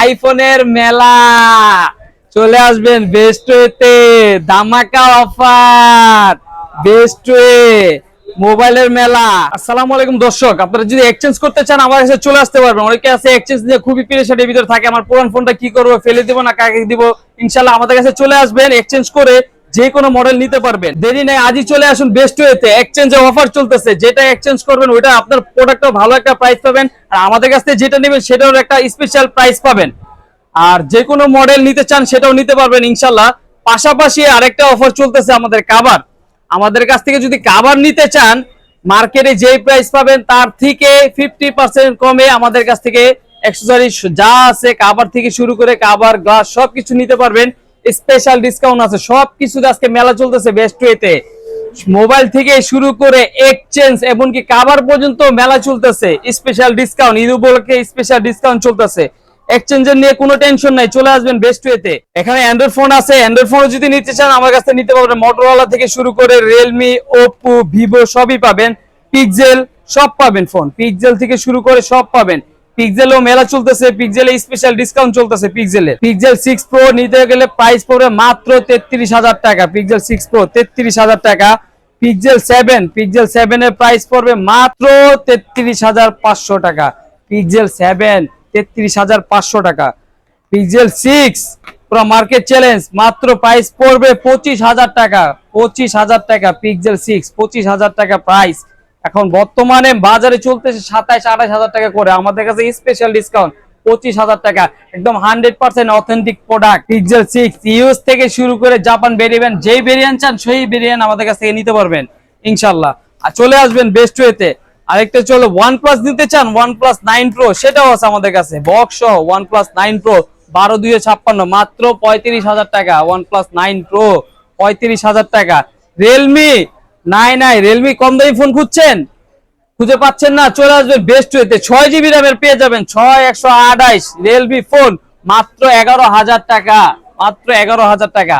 আইফোনের মেলা। চলে আসবেন বেস্ট ওয়েতে ধামাকা অফার বেস্ট ওয়ে মোবাইলের মেলা। আসসালামু আলাইকুম দর্শক, আপনারা যদি এক্সচেঞ্জ করতে চান, আমার কাছে চলে আসতে পারবেন। অনেকে আছে এক্সচেঞ্জ নিয়ে খুবই পেরেশানির ভিতরে থাকে। আমার পুরান ফোনটা কি করব, ফেলে দিব না, কাকে দিব? ইনশাল্লাহ আমাদের কাছে চলে আসবেন। এক্সচেঞ্জ করে যে কোনো মডেল নিতে পারবেন। দেরি নেই, আজই চলে আসুন বেস্ট ওয়েতে এক্সচেঞ্জের অফার চলতেছে। যেটা এক্সচেঞ্জ করবেন, ওইটা আপনার প্রোডাক্টও ভালো একটা প্রাইস পাবেন। আর আমাদের কাছ থেকে যেটা নেবেন, সেটাও একটা স্পেশাল প্রাইস পাবেন। আর যে কোনো মডেল নিতে চান, সেটাও নিতে পারবেন, ইনশাল্লাহ। পাশাপাশি আরেকটা অফার চলতেছে আমাদের কাবার আমাদের কাছ থেকে যদি কাবার নিতে চান মার্কেটে যেই প্রাইস পাবেন, তার থেকে ফিফটি পার্সেন্ট কমে আমাদের কাছ থেকে অ্যাক্সেসরিজ যা আছে কাবার থেকে শুরু করে কাবার গ্লাস সবকিছু নিতে পারবেন। স্পেশাল ডিসকাউন্ট আছে। সবকিছু আজকে মেলা চলতেছে বেস্ট ওয়েতে মোবাইল থেকে শুরু করে এক্সচেঞ্জ এমনকি কাবার পর্যন্ত মেলা চলতেছে। স্পেশাল ডিসকাউন্ট ঈদ উপলক্ষে স্পেশাল ডিসকাউন্ট চলতেছে। এক্সচেঞ্জের নিয়ে কোনো টেনশন নাই, চলে আসবেন বেস্ট ওয়েতে এখানে অ্যান্ড্রয়েড ফোন আছে। অ্যান্ড্রয়েড ফোন যদি নিতে চান, আমার কাছ থেকে নিতে পারবেন। মোটরোলা থেকে শুরু করে রিয়েলমি ওপো ভিভো সবই পাবেন। পিক্সেল সব পাবেন ফোন পিক্সেল থেকে শুরু করে সব পাবেন। পিক্সেলও মেলা চলতেছে পিক্সেলে স্পেশাল ডিসকাউন্ট চলতেছে পিক্সেলে পিক্সেল সিক্স প্রো নিতে গেলে প্রাইস পড়বে মাত্র তেত্রিশ হাজার টাকা। পিক্সেল সিক্স প্রো তেত্রিশ হাজার টাকা। পিক্সেল সেভেন পিক্সেল সেভেনের প্রাইস পড়বে মাত্র তেত্রিশ হাজার পাঁচশো টাকা। পিক্সেল সেভেন তেত্রিশ হাজার পাঁচশো টাকা। পিক্সেল সিক্স পুরো মার্কেট চ্যালেঞ্জ মাত্র প্রাইস পড়বে পঁচিশ হাজার টাকা। পঁচিশ হাজার টাকা পিক্সেল সিক্স পঁচিশ হাজার টাকা প্রাইস এখন বর্তমানে বাজারে চলতেছে সাতাইশ আঠাশ হাজার টাকা করে। আমাদের কাছে স্পেশাল ডিসকাউন্ট পঁচিশ হাজার টাকা। একদম hundred percent authentic product pixel six US থেকে শুরু করে জাপান ভেরিয়েন্ট যেই ভেরিয়েন্ট চান সেই ভেরিয়েন্ট আমাদের কাছ থেকে নিতে পারবেন ইনশাল্লাহ আর চলে আসবেন বেস্ট ওয়েতে আরেকটা চলো ওয়ান প্লাস নিতে চান ওয়ান প্লাস নাইন প্রো সেটাও আছে আমাদের কাছে। বক্স সহ ওয়ান প্লাস নাইন প্রো বারো দুই ছাপ্পান্ন, মাত্র পঁয়ত্রিশ হাজার টাকা। ওয়ান প্লাস নাইন প্রো পঁয়ত্রিশ হাজার টাকা। রিয়েলমি নাই নাই রিয়েলমি কম দামি ফোন খুঁজছেন? খুঁজে পাচ্ছেন না, চলে আসবেন বেস্ট ওয়েতে ছয় জিবি র্যামের পেয়ে যাবেন, ছয় একশো আঠাইশ রিয়েলমি ফোন মাত্র এগারো হাজার টাকা, মাত্র এগারো হাজার টাকা।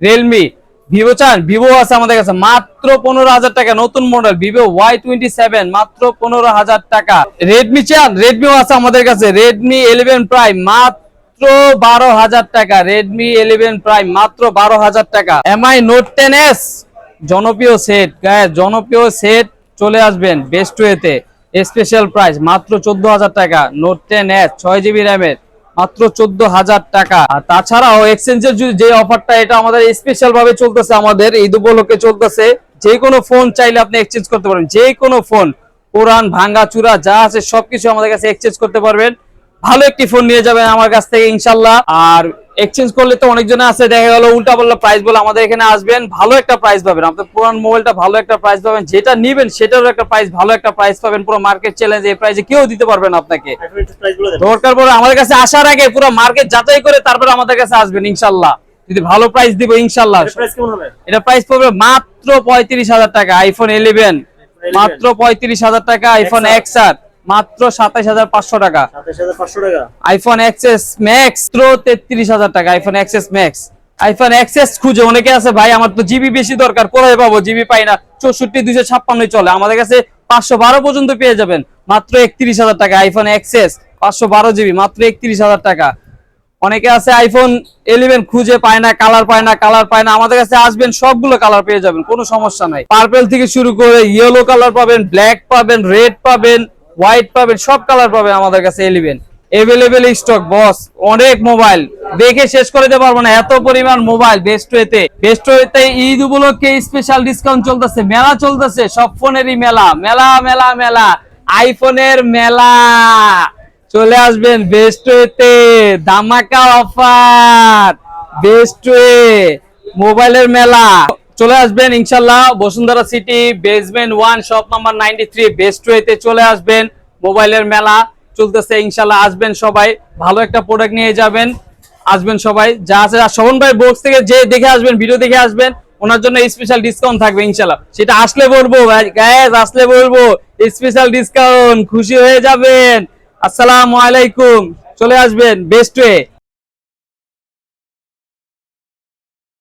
রিয়েলমি ভিভো চান? ভিভো আছে আমাদের কাছে, মাত্র পনেরো হাজার টাকা। নতুন model Vivo Y twenty seven মাত্র পনেরো হাজার টাকা। রেডমি চান? রেডমিও আছে আমাদের কাছে রেডমি ইলেভেন প্রাইম মাত্র বারো হাজার টাকা। রেডমি ইলেভেন প্রাইম মাত্র বারো হাজার টাকা। এমআই নোট টেন এস জনপ্রিয় সেট গায়ে জনপ্রিয় সেট চলে আসবেন বেস্ট ওয়েতে স্পেশাল প্রাইস মাত্র চোদ্দ হাজার টাকা নোট টেন এস ছয় জিবি র্যামের মাত্র চোদ্দ হাজার টাকা। আর তাছাড়াও এক্সচেঞ্জের যে অফারটা এটা আমাদের স্পেশাল ভাবে চলতেছে, আমাদের ঈদ উপলক্ষে চলতেছে, যে কোনো ফোন চাইলে আপনি এক্সচেঞ্জ করতে পারবেন। যে কোনো ফোন পুরান, ভাঙ্গা চূড়া যা আছে সবকিছু আমাদের কাছে এক্সচেঞ্জ করতে পারবেন। ভালো একটি ফোন নিয়ে যাবেন আমার কাছ থেকে, ইনশাল্লাহ। আর এক্সচেঞ্জ করলে তো অনেকজনে আছে দেখা গেল উল্টা পাল্টা প্রাইস বলে আমাদের এখানে আসবেন ভালো একটা প্রাইস পাবেন। আপনার পুরান মোবাইলটা ভালো একটা প্রাইস পাবেন যেটা নিবেন সেটারও একটা প্রাইস ভালো একটা প্রাইস পাবেন পুরো মার্কেট চ্যালেঞ্জ এই প্রাইসে কেউ দিতে পারবেন আপনাকে। দরকার পড়ে আমাদের কাছে আসার আগে পুরো মার্কেট যাচাই করে তারপরে আমাদের কাছে আসবেন ইনশাল্লাহ। যদি ভালো প্রাইস দিব ইনশাল্লাহ। এটা প্রাইস পড়বে মাত্র পঁয়ত্রিশ হাজার টাকা আইফোন ইলেভেন মাত্র পঁয়ত্রিশ হাজার টাকা আইফোন এক্স আর। মাত্র সাতাইশ হাজার পাঁচশো টাকা। আইফোন এক্সএস ম্যাক্স তেত্রিশ হাজার টাকা iPhone XS max iPhone XS খুঁজে অনেকে আছে ভাই আমার তো জিবি বেশি দরকার কোথায় পাবো? জিবি পাই না। চৌষট্টি দুইশো ছাপ্পান্নই চলে। আমাদের কাছে পাঁচশো বারো পর্যন্ত পেয়ে যাবেন। মাত্র একত্রিশ হাজার টাকা আইফোন এক্সএস পাঁচশো বারো জিবি মাত্র একত্রিশ হাজার টাকা। অনেকে আছে আইফোন ইলেভেন খুঁজে পায় না কালার পায় না কালার পায় না। আমাদের কাছে আসবেন সবগুলো কালার পেয়ে যাবেন কোনো সমস্যা নাই। পার্পেল থেকে শুরু করে ইয়েলো কালার পাবেন ব্ল্যাক পাবেন রেড পাবেন। হোয়াইট পাবেন, সব কালার পাবেন আমাদের কাছে ইলেভেন এভেলেবেল স্টক বস অনেক মোবাইল দেখে শেষ করে দিতে পারব না, এত পরিমাণ মোবাইল বেস্ট ওয়েতে বেস্ট ওয়েতে ঈদ উপলক্ষে স্পেশাল ডিসকাউন্ট চলতেছে, মেলা চলতেছে, সব ফোনেরই মেলা। মেলা মেলা মেলা। আইফোনের মেলা। চলে আসবেন বেস্ট ওয়েতে ধামাকা অফার বেস্ট ওয়ে মোবাইলের মেলা। চলে আসবেন ইনশাল্লাহ Bashundhara city basement one shop number ninety three best ওয়েতে চলে আসবেন। মোবাইলের মেলা চলতেছে, ইনশাল্লাহ আসবেন সবাই। ভালো একটা প্রোডাক্ট নিয়ে যাবেন, আসবেন সবাই। যা আছে শোভন ভাই বক্স থেকে যে দেখে আসবেন ভিডিও দেখে আসবেন, ওনার জন্য স্পেশাল ডিসকাউন্ট থাকবে ইনশাল্লাহ। সেটা আসলে বলব গ্যাস আসলে বলব স্পেশাল ডিসকাউন্ট খুশি হয়ে যাবেন। আসসালামু আলাইকুম, চলে আসবেন বেস্ট ওয়ে